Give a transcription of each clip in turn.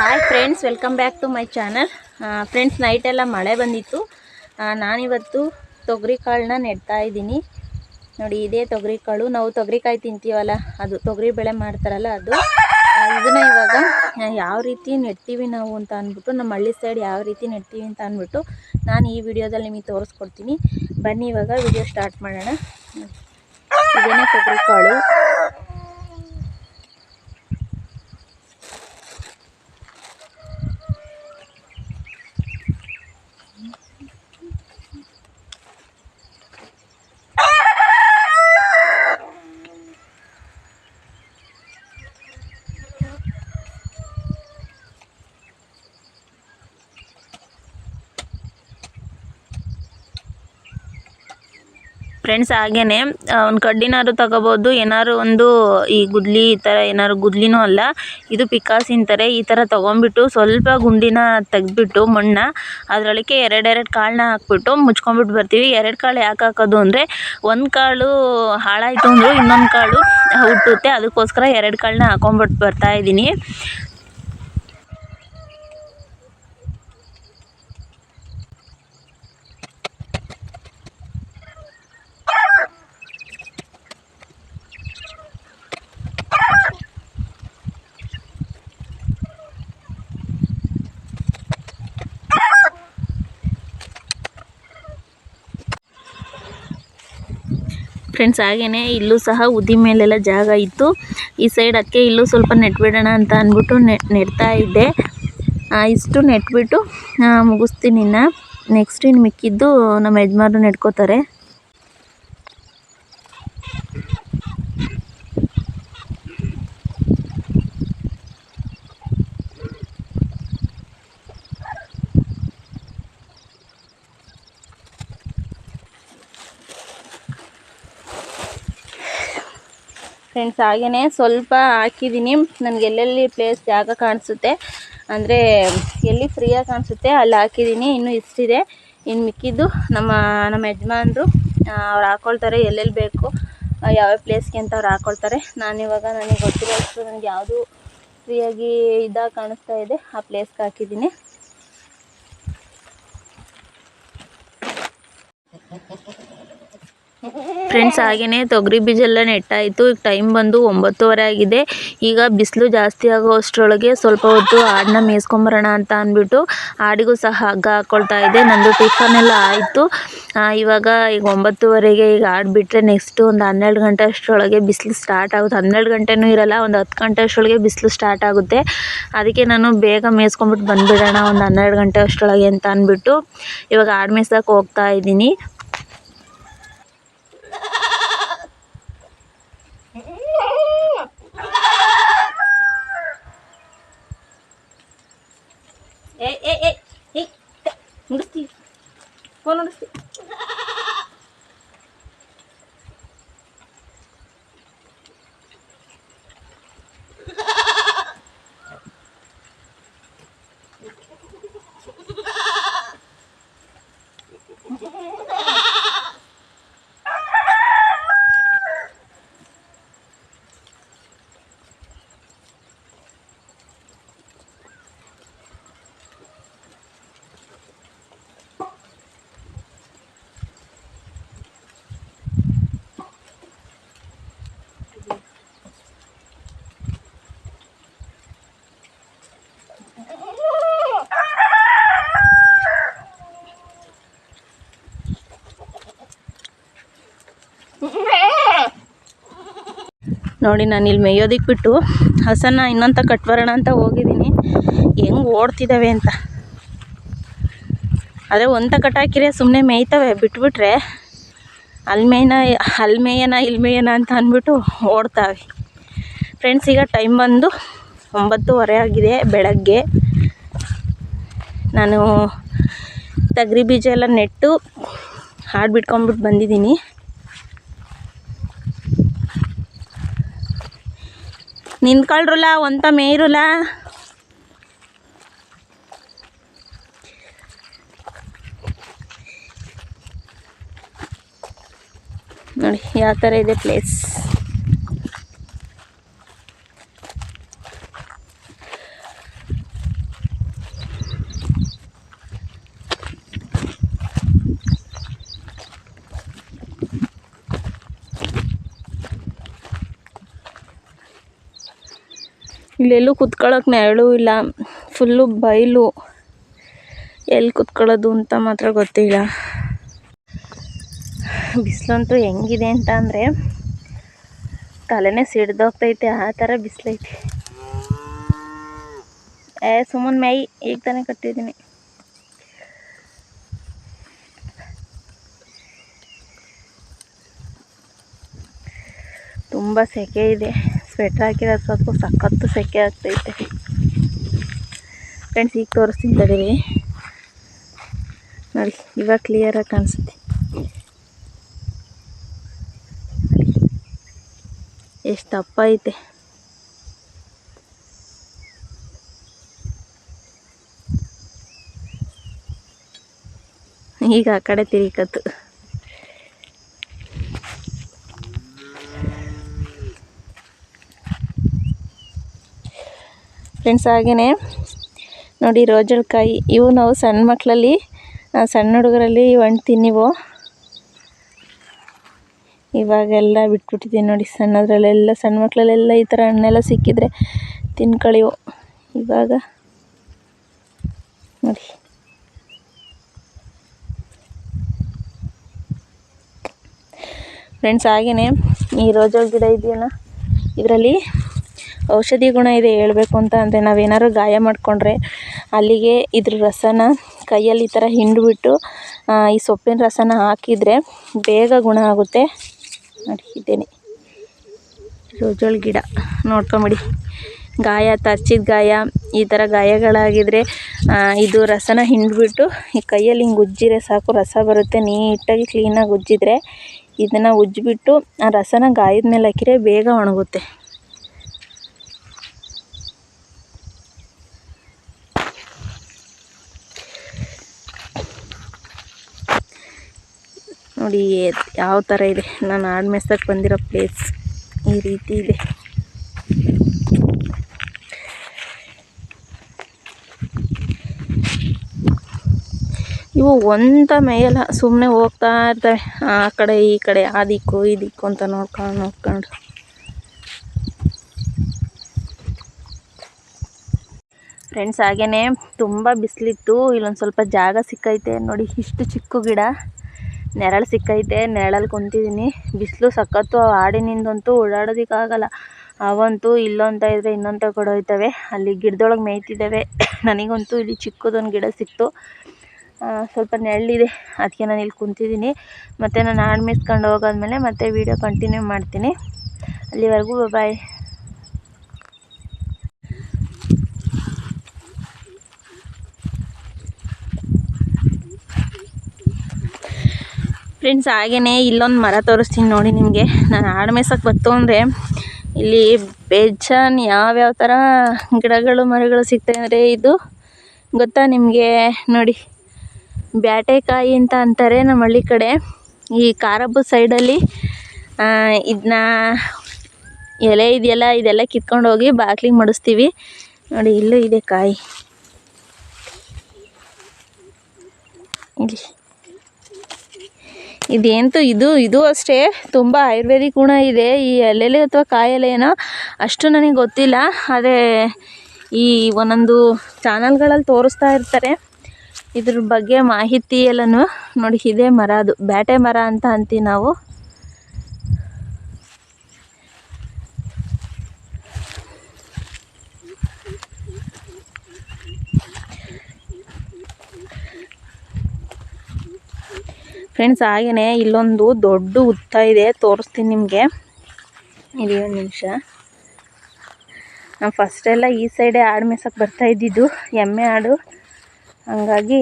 Hi friends welcome back to my channel friends ನೈಟೆಲ್ಲ ಮಳೆ ಬಂದಿತ್ತು. ನಾನಿವತ್ತು ತೊಗರಿ ಕಾಳನ್ನ ನೆಡ್ತಾ ಇದ್ದೀನಿ. ನೋಡಿ, ಇದೇ ತೊಗರಿ ಕಾಳು. ನಾವು ತೊಗರಿಕಾಯಿ ತಿಂತೀವಲ್ಲ, ಅದು ತೊಗರಿ ಬೆಳೆ ಮಾಡ್ತಾರಲ್ಲ ಅದು. ಇದನ್ನ ಇವಾಗ ಯಾವ ರೀತಿ ನೆಡ್ತೀವಿ ನಾವು ಅಂತ ಅಂದ್ಬಿಟ್ಟು, ನಮ್ಮ ಹಳ್ಳಿ ಸೈಡ್ ಯಾವ ರೀತಿ ನೆಡ್ತೀವಿ ಅಂತ ಅಂದ್ಬಿಟ್ಟು ನಾನು ಈ ವಿಡಿಯೋದಲ್ಲಿ ನಿಮಗೆ ತೋರಿಸ್ಕೊಡ್ತೀನಿ. ಬನ್ನಿ ಇವಾಗ ವಿಡಿಯೋ ಸ್ಟಾರ್ಟ್ ಮಾಡೋಣ. ಇದೇನೇ ತೊಗರಿ ಕಾಳು ಫ್ರೆಂಡ್ಸ್ ಹಾಗೇನೆ ಒಂದು ಕಡ್ಡಿನಾರು ತಗೋಬೋದು, ಏನಾದ್ರು ಒಂದು ಈ ಗುದ್ಲಿ ಈ ಥರ ಏನಾದ್ರು ಗುದ್ಲಿನೂ ಅಲ್ಲ, ಇದು ಪಿಕಾಸಿ ಅಂತಾರೆ ಈ ಥರ ತೊಗೊಂಬಿಟ್ಟು ಸ್ವಲ್ಪ ಗುಂಡಿನ ತೆಗೆದ್ಬಿಟ್ಟು ಮಣ್ಣ, ಅದರೊಳಗೆ ಎರಡೆರಡು ಕಾಳನ್ನ ಹಾಕ್ಬಿಟ್ಟು ಮುಚ್ಕೊಂಡ್ಬಿಟ್ಟು ಬರ್ತೀವಿ. ಎರಡು ಕಾಳು ಯಾಕೆ ಹಾಕೋದು ಅಂದರೆ, ಒಂದು ಕಾಳು ಹಾಳಾಯಿತು ಅಂದ್ರೆ ಇನ್ನೊಂದು ಕಾಳು ಹುಟ್ಟುತ್ತೆ, ಅದಕ್ಕೋಸ್ಕರ ಎರಡು ಕಾಳನ್ನ ಹಾಕೊಂಬಿಟ್ಟು ಬರ್ತಾ ಇದ್ದೀನಿ ಫ್ರೆಂಡ್ಸ್ ಹಾಗೇನೆ ಇಲ್ಲೂ ಸಹ ಉದಿ ಮೇಲೆಲ್ಲ ಜಾಗ ಇತ್ತು. ಈ ಸೈಡ್ ಅದಕ್ಕೆ ಇಲ್ಲೂ ಸ್ವಲ್ಪ ನೆಟ್ಬಿಡೋಣ ಅಂತ ಅಂದ್ಬಿಟ್ಟು ನೆಡ್ತಾ ಇದ್ದೆ. ಇಷ್ಟು ನೆಟ್ಬಿಟ್ಟು ಮುಗಿಸ್ತೀನಿ ನೆಕ್ಸ್ಟ್ ಇನ್ನು ಮಿಕ್ಕಿದ್ದು ನಮ್ಮ ಯಜಮಾನ್ರು ನೆಡ್ಕೋತಾರೆ. ಫ್ರೆಂಡ್ಸ್ ಹಾಗೆಯೇ ಸ್ವಲ್ಪ ಹಾಕಿದ್ದೀನಿ. ನನಗೆ ಎಲ್ಲೆಲ್ಲಿ ಪ್ಲೇಸ್ ಜಾಗ ಕಾಣಿಸುತ್ತೆ, ಅಂದರೆ ಎಲ್ಲಿ ಫ್ರೀಯಾಗಿ ಕಾಣಿಸುತ್ತೆ ಅಲ್ಲಿ ಹಾಕಿದ್ದೀನಿ. ಇನ್ನೂ ಇಷ್ಟಿದೆ. ಇನ್ನು ಮಿಕ್ಕಿದ್ದು ನಮ್ಮ ನಮ್ಮ ಯಜಮಾನ್ರು ಅವ್ರು ಹಾಕ್ಕೊಳ್ತಾರೆ ಎಲ್ಲೆಲ್ಲಿ ಬೇಕು ಯಾವ ಯಾವ್ಯಾವ ಪ್ಲೇಸ್ಗೆ ಅಂತ ಅವ್ರು ಹಾಕ್ಕೊಳ್ತಾರೆ ನಾನಿವಾಗ ನನಗೆ ಗೊತ್ತಿರೋಷ್ಟು ನನಗೆ ಯಾವುದು ಫ್ರೀಯಾಗಿ ಇದಾಗ ಕಾಣಿಸ್ತಾ ಇದೆ, ಆ ಪ್ಲೇಸ್ಗೆ ಹಾಕಿದ್ದೀನಿ. ಫ್ರೆಂಡ್ಸ್ ಹಾಗೆಯೇ ತೊಗರಿ ಬೀಜ ಎಲ್ಲ ನೆಟ್ಟಾಯಿತು. ಈಗ ಟೈಮ್ ಬಂದು ಒಂಬತ್ತುವರೆ ಆಗಿದೆ. ಈಗ ಬಿಸಿಲು ಜಾಸ್ತಿ ಆಗೋ ಅಷ್ಟರೊಳಗೆ ಸ್ವಲ್ಪ ಹೊತ್ತು ಆಡನ್ನ ಮೇಯಿಸ್ಕೊಂಬರೋಣ ಅಂತ ಅಂದ್ಬಿಟ್ಟು ಆಡಿಗೂ ಸಹ ಹಗ್ಗ ಹಾಕ್ಕೊಳ್ತಾ ಇದೆ. ನಂದು ಟಿಫನ್ ಎಲ್ಲ ಆಯಿತು. ಇವಾಗ ಈಗ ಒಂಬತ್ತುವರೆಗೆ ಈಗ ಆಡಿಬಿಟ್ರೆ ನೆಕ್ಸ್ಟು ಒಂದು ಹನ್ನೆರಡು ಗಂಟೆ ಅಷ್ಟರೊಳಗೆ ಬಿಸಿಲು ಸ್ಟಾರ್ಟ್ ಆಗುತ್ತೆ. ಹನ್ನೆರಡು ಗಂಟೆನೂ ಇರಲ್ಲ, ಒಂದು ಹತ್ತು ಗಂಟೆ ಅಷ್ಟರೊಳಗೆ ಬಿಸಿಲು ಸ್ಟಾರ್ಟ್ ಆಗುತ್ತೆ. ಅದಕ್ಕೆ ನಾನು ಬೇಗ ಮೇಯಿಸ್ಕೊಂಬಿಟ್ಟು ಬಂದುಬಿಡೋಣ ಒಂದು ಹನ್ನೆರಡು ಗಂಟೆ ಅಷ್ಟರೊಳಗೆ ಅಂತ ಅಂದ್ಬಿಟ್ಟು ಇವಾಗ ಆಡು ಮೇಯ್ಸೋಕೆ ಹೋಗ್ತಾ ಇದ್ದೀನಿ. ಏ ಏ ಏ ನೋಡಿ ನಾನು ಇಲ್ಲಿ ಮೇಯೋದಕ್ಕೆ ಬಿಟ್ಟು ಹಸನ ಇನ್ನೊಂತ ಕಟ್ಬರೋಣ ಅಂತ ಹೋಗಿದ್ದೀನಿ. ಹೆಂಗೆ ಓಡ್ತಿದ್ದಾವೆ ಅಂತ. ಅದೇ ಒಂತ ಕಟ್ಟಾಕಿರೆ ಸುಮ್ಮನೆ ಮೇಯ್ತವೆ, ಬಿಟ್ಬಿಟ್ರೆ ಅಲ್ಲಿ ಮೇಯ್ನ ಅಲ್ಲಿ ಮೇಯನ ಇಲ್ಲಿ ಮೇಯನ ಅಂತ ಅಂದ್ಬಿಟ್ಟು ಓಡ್ತಾವೆ. ಫ್ರೆಂಡ್ಸ್ ಈಗ ಟೈಮ್ ಬಂದು ಒಂಬತ್ತುವರೆ ಆಗಿದೆ ಬೆಳಗ್ಗೆ. ನಾನು ತಗರಿ ಬೀಜ ಎಲ್ಲ ನೆಟ್ಟು ಹಾಡು ಬಿಟ್ಕೊಂಬಿಟ್ಟು ಬಂದಿದ್ದೀನಿ. ನಿಂತ್ಕೊಳ್ರಲ್ಲ ಒಂತ ಮೇಯ್ರಲ್ಲ. ನೋಡಿ ಯಾವ ಥರ ಇದೆ ಪ್ಲೇಸ್ ಇಲ್ಲೆಲ್ಲೂ ಕುತ್ಕೊಳ್ಳೋಕೆ ನೆರಳು ಇಲ್ಲ. ಫುಲ್ಲು ಬಯಲು ಎಲ್ಲಿ ಕುತ್ಕೊಳ್ಳೋದು ಅಂತ ಮಾತ್ರ ಗೊತ್ತಿಲ್ಲ. ಬಿಸಿಲಂತೂ ಹೆಂಗಿದೆ ಅಂತ ಅಂದರೆ ತಲೆನೇ ಸಿಡ್ದೋಗ್ತೈತೆ, ಆ ಥರ ಬಿಸಿಲೈತೆ. ಏ ಸುಮ್ಮನೆ ಮೈ, ಈಗ ತಾನೇ ಕಟ್ಟಿದ್ದೀನಿ. ತುಂಬ ಸೆಕೆ ಇದೆ. ಸ್ವೆಟ್ರ್ ಹಾಕಿರೋದು ಸ್ವಲ್ಪ ಸಖತ್ತು ಸೆಕೆ ಆಗ್ತೈತೆ. ಫ್ರೆಂಡ್ಸ್ ಈಗ ತೋರಿಸ್ತೀನಿ ತಡೀರಿ. ನೋಡಿ, ಇವಾಗ ಕ್ಲಿಯರಾಗಿ ಕಾಣಿಸುತ್ತೆ. ಎಷ್ಟು ದಪ್ಪ ಐತೆ ಈಗ ಆ ಕಡೆ ತಿರುಗತ್ತು ಫ್ರೆಂಡ್ಸ್ ಹಾಗೆಯೇ ನೋಡಿ ರೋಜಳಕಾಯಿ ಇವು ನಾವು ಸಣ್ಣ ಮಕ್ಕಳಲ್ಲಿ ಸಣ್ಣ ಹುಡುಗರಲ್ಲಿ ಹಣ್ಣು ತಿನ್ನಿವು ಇವಾಗೆಲ್ಲ ಬಿಟ್ಬಿಟ್ಟಿದ್ದೀನಿ ನೋಡಿ ಸಣ್ಣದ್ರಲ್ಲೆಲ್ಲ, ಸಣ್ಣ ಮಕ್ಕಳಲ್ಲೆಲ್ಲ ಈ ಥರ ಹಣ್ಣೆಲ್ಲ ಸಿಕ್ಕಿದ್ರೆ ತಿನ್ಕೊಳ್ಳಿವು ಇವಾಗ ನೋಡಿ. ಫ್ರೆಂಡ್ಸ್ ಹಾಗೆಯೇ ಈ ರೋಜಲ್ ಗಿಡ ಇದೆಯಲ್ಲ, ಇದರಲ್ಲಿ ಔಷಧಿ ಗುಣ ಇದೆ ಹೇಳಬೇಕು ಅಂತ ಅಂದರೆ ನಾವೇನಾದ್ರು ಗಾಯ ಮಾಡಿಕೊಂಡ್ರೆ ಅಲ್ಲಿಗೆ ಇದ್ರ ರಸನ ಕೈಯಲ್ಲಿ ಈ ಥರ ಹಿಂಡಿಬಿಟ್ಟು ಈ ಸೊಪ್ಪಿನ ರಸನ ಹಾಕಿದರೆ ಬೇಗ ಗುಣ ಆಗುತ್ತೆ. ನೋಡಿ ಇದ್ದೇನೆ ರೋಜೋಳ ಗಿಡ. ನೋಡ್ಕೊಂಬಿಡಿ. ಗಾಯ, ತರ್ಚಿದ ಗಾಯ, ಈ ಥರ ಗಾಯಗಳಾಗಿದ್ದರೆ ಇದು ರಸನ ಹಿಂಡಿಬಿಟ್ಟು ಈ ಕೈಯಲ್ಲಿ ಹಿಂಗೆ ಉಜ್ಜಿದ್ರೆ ಸಾಕು, ರಸ ಬರುತ್ತೆ. ನೀಟಾಗಿ ಕ್ಲೀನಾಗಿ ಉಜ್ಜಿದ್ರೆ ಇದನ್ನು ಉಜ್ಜಿಬಿಟ್ಟು ಆ ರಸನ ಗಾಯದ ಮೇಲೆ ಹಾಕಿದ್ರೆ ಬೇಗ ಒಣಗುತ್ತೆ. ನೋಡಿ, ಯಾವ ಥರ ಇದೆ. ನಾನು ಆಡು ಬಂದಿರೋ ಪ್ಲೇಸ್ ಈ ರೀತಿ ಇದೆ. ಇವು ಒಂದ ಮೇಯಲ್ಲ ಸುಮ್ಮನೆ ಹೋಗ್ತಾ ಇರ್ತವೆ. ಆ ಕಡೆ, ಈ ಕಡೆ, ಆ ದಿಕ್ಕು, ಈ ದಿಕ್ಕು ಅಂತ ನೋಡ್ಕೊಂಡು ನೋಡ್ಕೊಂಡು. ಫ್ರೆಂಡ್ಸ್ ಹಾಗೇ ತುಂಬ ಬಿಸಿಲಿತ್ತು. ಇಲ್ಲೊಂದು ಸ್ವಲ್ಪ ಜಾಗ ಸಿಕ್ಕೈತೆ. ನೋಡಿ, ಇಷ್ಟು ಚಿಕ್ಕ ಗಿಡ. ನೆರಳು ಸಿಕ್ಕೈತೆ, ನೆರಳಲ್ಲಿ ಕುಂತಿದ್ದೀನಿ ಬಿಸಿಲು ಸಖತ್ತು ಆಡಿನಿಂದಂತೂ ಓಡಾಡೋದಕ್ಕಾಗಲ್ಲ. ಅವಂತೂ ಇಲ್ಲೊಂತ ಇದ್ದರೆ ಇನ್ನೊಂದು ಕೊಡೋಯ್ತವೆ. ಅಲ್ಲಿ ಗಿಡದೊಳಗೆ ಮೇಯ್ತಿದ್ದಾವೆ. ನನಗಂತೂ ಇಲ್ಲಿ ಚಿಕ್ಕದೊಂದು ಗಿಡ ಸಿಕ್ತು. ಸ್ವಲ್ಪ ನೆರಳಿದೆ. ಅದಕ್ಕೆ ನಾನು ಇಲ್ಲಿ ಕುಂತಿದ್ದೀನಿ ಮತ್ತು ನಾನು ಹಾಡು ಮಿಸ್ಕೊಂಡು ಹೋಗಾದ್ಮೇಲೆ ಮತ್ತೆ ವೀಡಿಯೋ ಕಂಟಿನ್ಯೂ ಮಾಡ್ತೀನಿ. ಅಲ್ಲಿವರೆಗೂ ಬಾಯ್ ಫ್ರೆಂಡ್ಸ್ ಹಾಗೆಯೇ ಇಲ್ಲೊಂದು ಮರ ತೋರಿಸ್ತೀನಿ ನೋಡಿ ನಿಮಗೆ. ನಾನು ಆಡು ಮೇಯ್ಸಕ್ಕೆ ಬತ್ತು ಅಂದರೆ ಇಲ್ಲಿ ಬೇಜಾನ್ ಯಾವ್ಯಾವ ಥರ ಗಿಡಗಳು, ಮರಗಳು ಸಿಗ್ತವೆ ಅಂದರೆ ಇದು ಗೊತ್ತಾ ನಿಮಗೆ? ನೋಡಿ, ಬ್ಯಾಟೆಕಾಯಿ ಅಂತ ಅಂತಾರೆ ನಮ್ಮ ಹಳ್ಳಿ ಕಡೆ. ಈ ಕಾರಬ್ಬು ಸೈಡಲ್ಲಿ ಇದನ್ನ ಎಲೆ ಇದೆಯಲ್ಲ, ಇದೆಲ್ಲ ಕಿತ್ಕೊಂಡು ಹೋಗಿ ಬಾಕ್ಲಿಗೆ ಮಡಿಸ್ತೀವಿ. ನೋಡಿ, ಇಲ್ಲೂ ಇದೆ ಕಾಯಿ. ಇಲ್ಲಿ. ಇದೇಂತೂ ಇದು ಇದು ಅಷ್ಟೇ. ತುಂಬ ಆಯುರ್ವೇದಿಕ್ ಗುಣ ಇದೆ. ಈ ಎಲೆಲೆ ಅಥವಾ ಕಾಯೆಲೆನೋ ಅಷ್ಟು ನನಗೆ ಗೊತ್ತಿಲ್ಲ. ಆದರೆ ಈ ಒಂದೊಂದು ಚಾನಲ್ಗಳಲ್ಲಿ ತೋರಿಸ್ತಾ ಇರ್ತಾರೆ. ಇದ್ರ ಬಗ್ಗೆ ಮಾಹಿತಿ ಎಲ್ಲನೂ ನೋಡಿ, ಇದೇ ಮರ ಅದು. ಬ್ಯಾಟೆ ಮರ ಅಂತ ಅಂತೀವಿ ನಾವು. ಫ್ರೆಂಡ್ಸ್ ಹಾಗೆಯೇ ಇಲ್ಲೊಂದು ದೊಡ್ಡ ಹುತ್ತ ಇದೆ. ತೋರಿಸ್ತೀನಿ ನಿಮಗೆ. ಇಲ್ಲಿ ಒಂದು ನಿಮಿಷ. ನಾನು ಫಸ್ಟೆಲ್ಲ ಈ ಸೈಡೇ ಆಡು ಮೇಸಕ್ಕೆ ಬರ್ತಾ ಇದ್ದಿದ್ದು, ಎಮ್ಮೆ ಆಡು. ಹಾಗಾಗಿ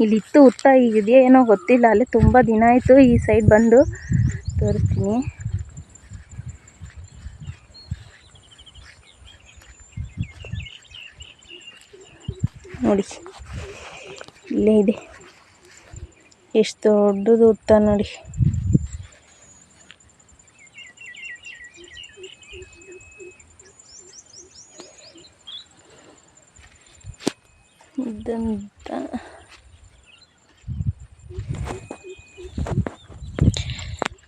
ಇಲ್ಲಿತ್ತು ಹುತ್ತ, ಈಗ ಇದೆಯೋ ಏನೋ ಗೊತ್ತಿಲ್ಲ. ಅಲ್ಲಿ ತುಂಬ ದಿನ ಆಯಿತು ಈ ಸೈಡ್ ಬಂದು. ತೋರಿಸ್ತೀನಿ. ನೋಡಿ. ಇಲ್ಲೇ ಇದೆ. ಎಷ್ಟು ದೊಡ್ಡದು ಉತ್ತ ನೋಡಿ. ಇದಂತ.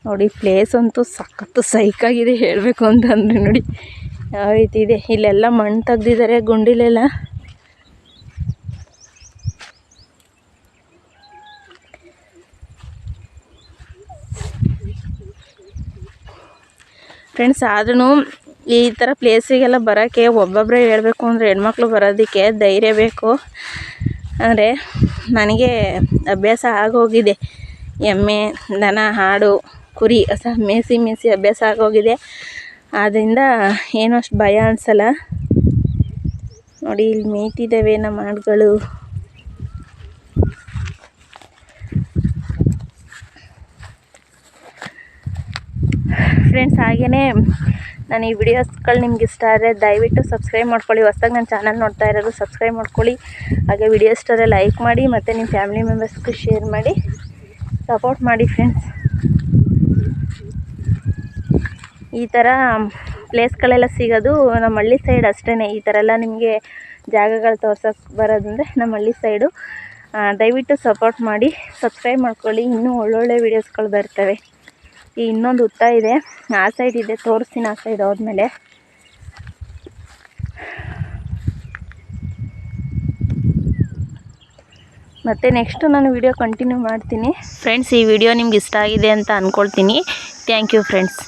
ನೋಡಿ ಪ್ಲೇಸ್ ಅಂತೂ ಸಖತ್ತು ಸೈಕಾಗಿದೆ ಹೇಳಬೇಕು ಅಂತಂದರೆ ನೋಡಿ. ಯಾವ ರೀತಿ ಇದೆ? ಇಲ್ಲೆಲ್ಲ ಮಣ್ಣು ತೆಗ್ದಿದ್ದಾರೆ ಗುಂಡಿಲೆಲ್ಲ. ಫ್ರೆಂಡ್ಸ್ ಆದ್ರೂ ಈ ಥರ ಪ್ಲೇಸಿಗೆಲ್ಲ ಬರೋಕ್ಕೆ ಒಬ್ಬೊಬ್ಬರೇ ಹೇಳಬೇಕು ಅಂದರೆ ಹೆಣ್ಮಕ್ಳು ಬರೋದಕ್ಕೆ ಧೈರ್ಯ ಬೇಕು. ಅಂದರೆ ನನಗೆ ಅಭ್ಯಾಸ ಆಗೋಗಿದೆ. ಎಮ್ಮೆ, ದನ, ಹಾಡು, ಕುರಿ ಹೊಸ ಮೇಸಿ ಮೇಸಿ ಅಭ್ಯಾಸ ಆಗೋಗಿದೆ. ಆದ್ದರಿಂದ ಏನೂ ಅಷ್ಟು ಭಯ ಅನಿಸಲ್ಲ. ನೋಡಿ, ಇಲ್ಲಿ ಮೇಯ್ತಿದ್ದಾವೆ ನಮ್ಮ ಆಡುಗಳು. ಫ್ರೆಂಡ್ಸ್ ಹಾಗೆಯೇ ನಾನು ಈ ವಿಡಿಯೋಸ್ಗಳು ನಿಮ್ಗೆ ಇಷ್ಟ ಆದರೆ ದಯವಿಟ್ಟು ಸಬ್ಸ್ಕ್ರೈಬ್ ಮಾಡ್ಕೊಳ್ಳಿ. ಹೊಸ್ದಾಗಿ ನನ್ನ ಚಾನಲ್ ನೋಡ್ತಾ ಇರೋದು ಸಬ್ಸ್ಕ್ರೈಬ್ ಮಾಡ್ಕೊಳ್ಳಿ. ಹಾಗೆ ವಿಡಿಯೋ ಇಷ್ಟ ಆದರೆ ಲೈಕ್ ಮಾಡಿ ಮತ್ತು ನಿಮ್ಮ ಫ್ಯಾಮಿಲಿ ಮೆಂಬರ್ಸ್ಗೂ ಶೇರ್ ಮಾಡಿ. ಸಪೋರ್ಟ್ ಮಾಡಿ ಫ್ರೆಂಡ್ಸ್ ಈ ಥರ ಪ್ಲೇಸ್ಗಳೆಲ್ಲ ಸಿಗೋದು ನಮ್ಮ ಹಳ್ಳಿ ಸೈಡ್ ಅಷ್ಟೇ ಈ ಥರ ಎಲ್ಲ ನಿಮಗೆ ಜಾಗಗಳು ತೋರ್ಸೋಕ್ಕೆ ಬರೋದಂದರೆ ನಮ್ಮ ಹಳ್ಳಿ ಸೈಡು ದಯವಿಟ್ಟು ಸಪೋರ್ಟ್ ಮಾಡಿ ಸಬ್ಸ್ಕ್ರೈಬ್ ಮಾಡ್ಕೊಳ್ಳಿ. ಇನ್ನೂ ಒಳ್ಳೊಳ್ಳೆ ವೀಡಿಯೋಸ್ಗಳು ಬರ್ತವೆ. ಈ ಇನ್ನೊಂದು ಹುತ್ತ ಇದೆ. ಆ ಸೈಡ್ ಇದೆ, ತೋರಿಸ್ತೀನಿ ಆ ಸೈಡ್ ಹೋದ್ಮೇಲೆ. ಮತ್ತು ನೆಕ್ಸ್ಟು ನಾನು ವಿಡಿಯೋ ಕಂಟಿನ್ಯೂ ಮಾಡ್ತೀನಿ. ಫ್ರೆಂಡ್ಸ್ ಈ ವಿಡಿಯೋ ನಿಮ್ಗೆ ಇಷ್ಟ ಆಗಿದೆ ಅಂತ ಅಂದ್ಕೊಳ್ತೀನಿ ಥ್ಯಾಂಕ್ ಯು ಫ್ರೆಂಡ್ಸ್